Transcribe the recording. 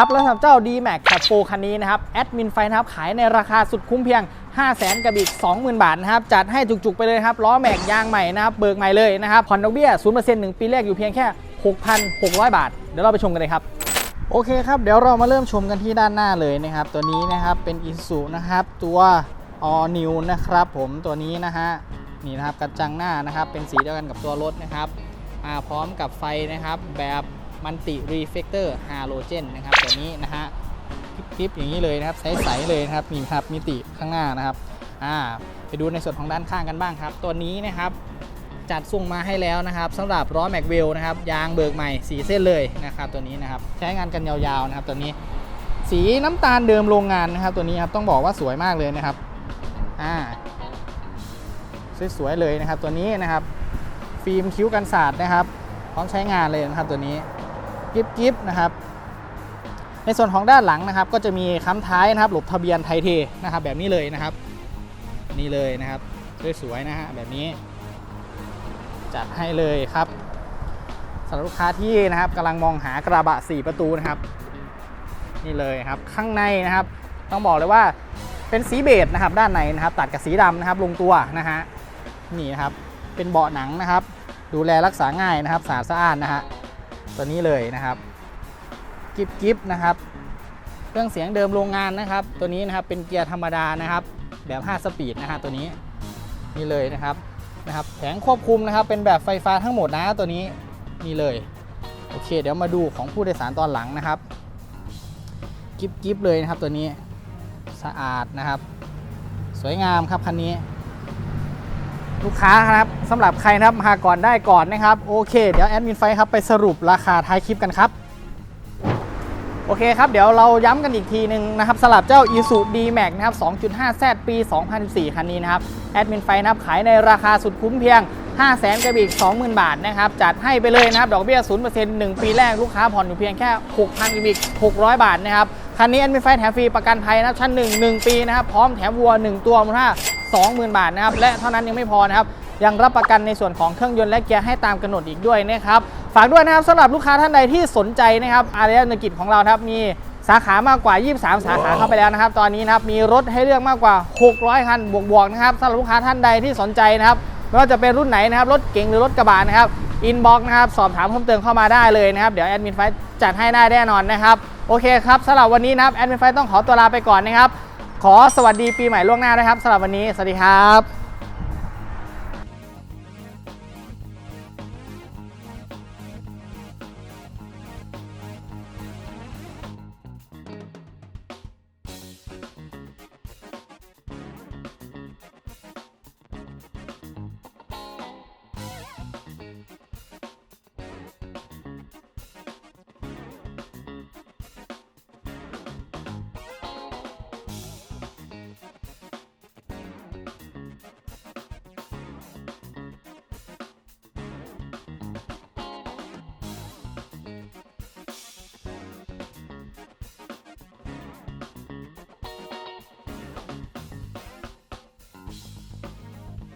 ครับแล้วสำหรับเจ้า d m a x ขับโฟคันนี้นะครับแอดมินไฟนะครับขายในราคาสุดคุ้มเพียง 5 0 0 0 0 0กับอีก 20,000 บาทนะครับจัดให้จุกๆไปเลยครับล้อแม็กยางใหม่นะครับเบิกใหม่เลยนะครับผ่อนดอกเบี้ย0%หนึ่งปีแรกอยู่เพียงแค่ 6,600 บาท เดี๋ยวเราไปชมกันเลยครับโอเคครับเดี๋ยวเรามาเริ่มชมกันที่ด้านหน้าเลยนะครับ ตัวนี้นะครับเป็นอินสุนะครับตัว all new นะครับผมตัวนี้นะฮะนี่นะครับกระจังหน้านะครับเป็นสีเดียวกันกับตัวรถนะครับมาพร้อมกับไฟนะครับแบบ มันติรีเฟกเตอร์ฮาโลเจนนะครับตัวนี้นะฮะคลิปอย่างนี้เลยนะครับใสๆเลยนะครับนี่ครับมิติข้างหน้านะครับอ่าไปดูในส่วนของด้านข้างกันบ้างครับ ตัวนี้นะครับจัดส่งมาให้แล้วนะครับสำหรับล้อแม็กเวลนะครับยางเบิกใหม่สีเส้นเลยนะครับตัวนี้นะครับใช้งานกันยาวๆนะครับตัวนี้ สีน้ำตาลเดิมโรงงานนะครับ ตัวนี้ครับต้องบอกว่าสวยมากเลยนะครับอ่าสวยๆเลยนะครับตัวนี้นะครับ ฟิล์มคิ้วกันสาดนะครับ พร้อมใช้งานเลยนะครับตัวนี้ กิฟกิฟนะครับ ในส่วนของด้านหลังนะครับ ก็จะมีค้ำท้ายนะครับ หลบทะเบียนไทยเทนะครับ แบบนี้เลยนะครับ นี่เลยนะครับสวยๆนะฮะแบบนี้ จัดให้เลยครับสำหรับลูกค้าที่นะครับกำลังมองหากระบะ 4 ประตูนะครับ นี่เลยครับข้างในนะครับ ต้องบอกเลยว่าเป็นสีเบจนะครับ ด้านในนะครับ ตัดกับสีดำนะครับ ลงตัวนะฮะนี่นะครับเป็นเบาะหนังนะครับ ดูแลรักษาง่ายนะครับสะอาดสะอานนะฮะ ตัวนี้เลยนะครับกิบกิบนะครับ เครื่องเสียงเดิมโรงงานนะครับ ตัวนี้นะครับเป็นเกียร์ธรรมดานะครับ แบบ 5 สปีดนะฮะตัวนี้นี่เลยนะครับนะครับ แผงควบคุมนะครับ เป็นแบบไฟฟ้าทั้งหมดนะตัวนี้นี่เลยโอเค เดี๋ยวมาดูของผู้โดยสารตอนหลังนะครับกิบกิบเลยนะครับตัวนี้สะอาดนะครับ สวยงามครับคันนี้ ลูกค้าครับสำหรับใครนะครับมาก่อนได้ก่อนนะครับโอเค เดี๋ยวแอดมินไฟครับไปสรุปราคาท้ายคลิปกันครับโอเคครับ เดี๋ยวเราย้ำกันอีกทีหนึ่งนะครับสำหรับเจ้า i s u D-Max นะครับ 2.5 Z ปี 2014 คันนี้นะครับ แอดมินไฟนะครับขายในราคาสุดคุ้มเพียง 5 0 0 0 0 0กับอีก 20,000 บาทนะครับ จัดให้ไปเลยนะครับ ดอกเบี้ย 0% 1 ปีแรก ลูกค้าผ่อนอยู่เพียงแค่ 6,000กับอีก 600 บาทนะครับ คันนี้แอดมินไฟแถมฟรีประกันภัยนะครับชั้น 1 1 ปีนะครับ พร้อมแถมวัว 1 ตัวมูลค่า 20,000 บาทนะครับ และเท่านั้นยังไม่พอนะครับ ยังรับประกันในส่วนของเครื่องยนต์และเกียร์ให้ตามกำหนดอีกด้วยนะครับ ฝากด้วยนะครับสำหรับลูกค้าท่านใดที่สนใจนะครับอารยธนกิจของเราครับมีสาขามากกว่า 23 สาขาเข้าไปแล้วนะครับ ตอนนี้นะครับมีรถให้เลือกมากกว่า 600 คัน บวกๆนะครับสำหรับลูกค้าท่านใดที่สนใจนะครับไม่ว่าจะเป็นรุ่นไหนนะครับ รถเก๋งหรือรถกระบะนะครับ อินบ็อกนะครับ สอบถามเพิ่มเติมเข้ามาได้เลยนะครับ เดี๋ยวแอดมินไฟจัดให้ได้แน่นอนนะครับ โอเคครับสำหรับวันนี้นะครับ แอดมินไฟต้องขอตัวลาไปก่อนนะครับ ขอสวัสดีปีใหม่ล่วงหน้านะครับสำหรับวันนี้ สวัสดีครับ